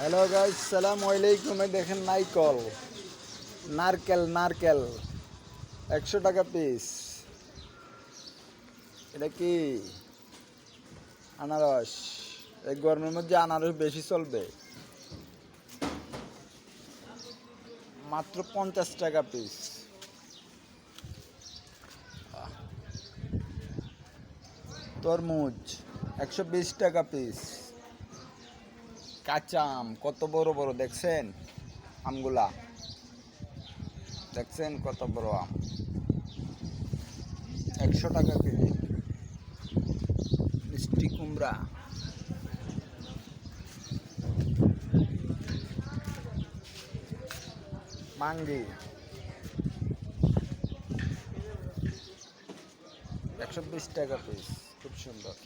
Hello guys সালাম আলাইকুম দেখেন নাইকল নারকেল নারকেল। একশো টাকা পিস এটা কি? আনারস। এই গরমের মধ্যে আনারস বেশি চলবে। মাত্র পঞ্চাশ টাকা পিস তরমুজ, একশো বিশ টাকা পিস কাঁচা আম কত বড় বড়, দেখছেন? আমগুলা। দেখছেন কত বড় আম? একশো টাকা কেজি। মিষ্টি কুমড়া। মাঙ্গি। একশো বিশ টাকা পিস খুব সুন্দর।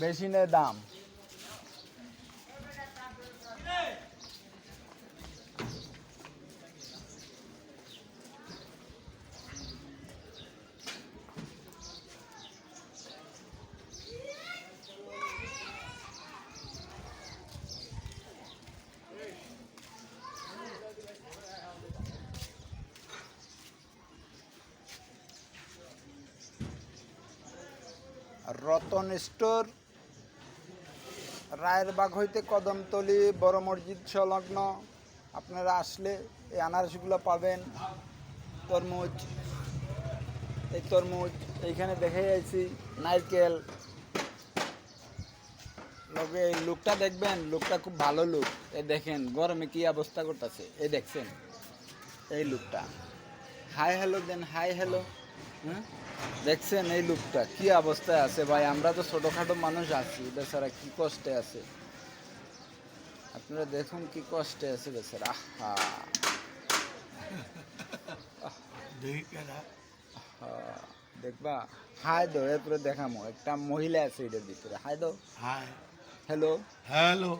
বেশি নেই দাম। রতন স্টোর রায়েরবাগ হইতে কদমতলি, বড় মসজিদ সংলগ্ন। আপনারা আসলে এই আনারসগুলো পাবেন। তরমুজ, এই তরমুজ এইখানে দেখে যাইছি নারকেল। লগে এই লুকটা দেখবেন, লুকটা খুব ভালো লুক। এই দেখেন, গরমে কি অবস্থা করতেছে। এই দেখছেন, এই লুকটা। Hi hello then, hi hello. হ্যাঁ দেখছেন এই লুকটা কি অবস্থায় আছে ভাই? আমরা তো ছোটখাটো মানুষ আছি বেচারা কি কষ্টে আছে? আপনারা দেখুন কি কষ্টে আছে বেচারা। আহা। আহা। দেখবা? হাই দো এরপরে দেখামো। একটা মহিলা আছে এটার ভিতরে। হাই দো। হাই। Hello hello.